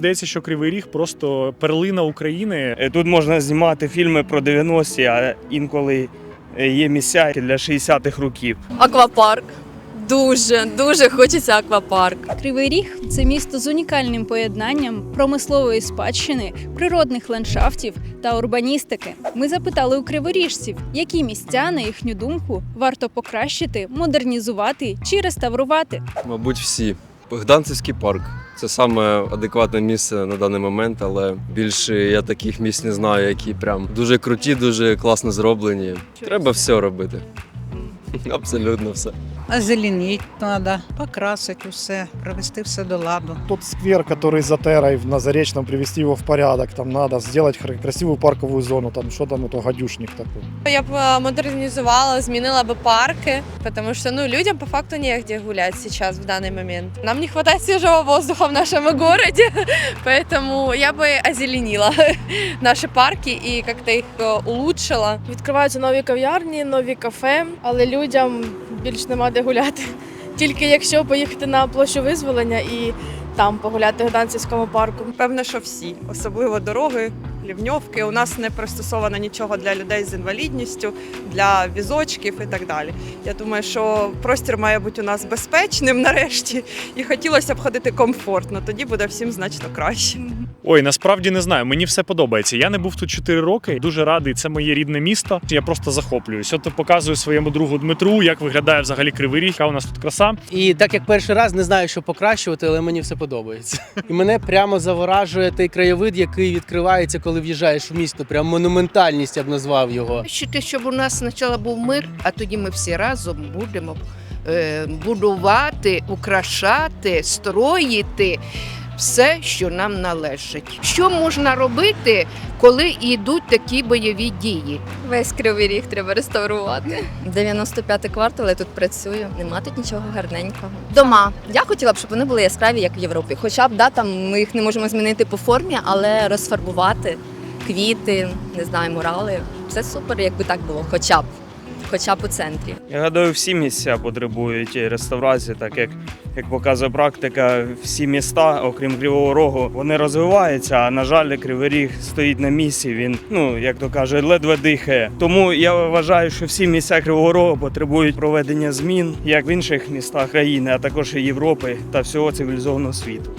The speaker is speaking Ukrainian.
Здається, що Кривий Ріг просто перлина України. Е, Тут можна знімати фільми про 90-ті, а інколи е, є місця для 60-х років. Аквапарк. Дуже, дуже хочеться аквапарк. Кривий Ріг це місто з унікальним поєднанням промислової спадщини, природних ландшафтів та урбаністики. Ми запитали у криворіжців, які місця, на їхню думку, варто покращити, модернізувати чи реставрувати. Мабуть, всі. Гданцевський парк це саме адекватне місце на даний момент, але більше я таких місць не знаю, які прям дуже круті, дуже класно зроблені. Треба все робити. Абсолютно все. Озеленіть треба, покрасити усе, привести все до ладу. Тот сквер, который за Террой на Заречном, привести его в порядок. Там надо сделать хра- красивую парковую зону. Там что там это гадюшник такой. Я б е, модернізувала, змінила би парки, тому що ну людям по факту негде гулять сейчас в данный момент. Нам не хватает свежего воздуха в нашем городе, поэтому я би озеленила наші парки і как-то їх е, улучшила. Відкриваються нові кав'ярні, нові кафе, але людям більш нема де гуляти. Тільки якщо поїхати на площу визволення і там погуляти в Гданцівському парку. Певно, що всі, особливо дороги, лівньовки. У нас не пристосовано нічого для людей з інвалідністю, для візочків і так далі. Я думаю, що простір має бути у нас безпечним нарешті, і хотілося б ходити комфортно. Тоді буде всім значно краще. Ой, насправді не знаю. Мені все подобається. Я не був тут 4 роки. Дуже радий. Це моє рідне місто. Я просто захоплююсь. От показую своєму другу Дмитру, як виглядає взагалі Кривий Ріг. Яка у нас тут краса. І так як перший раз не знаю, що покращувати, але мені все подобається. І мене прямо заворажує той краєвид, який відкривається, коли в'їжджаєш в місто. Прям монументальність я б назвав його. Хочете, щоб у нас спочатку був мир, а тоді ми всі разом будемо е, будувати, украшати, строїти все, що нам належить. Що можна робити, коли йдуть такі бойові дії? Весь кривий ріг треба реставрувати. 95-й квартал я тут працюю. Нема тут нічого гарненького. Дома. Я хотіла б, щоб вони були яскраві, як в Європі. Хоча б да, там ми їх не можемо змінити по формі, але розфарбувати квіти, не знаю, мурали. Це супер, якби так було, хоча б. Хоча б у центрі. Я гадаю, всі місця потребують реставрації, так як, як показує практика, всі міста, окрім Кривого Рогу, вони розвиваються. А на жаль, Кривий Ріг стоїть на місці. Він, ну як то кажуть, ледве дихає. Тому я вважаю, що всі місця Кривого Рогу потребують проведення змін як в інших містах країни, а також і Європи та всього цивілізованого світу.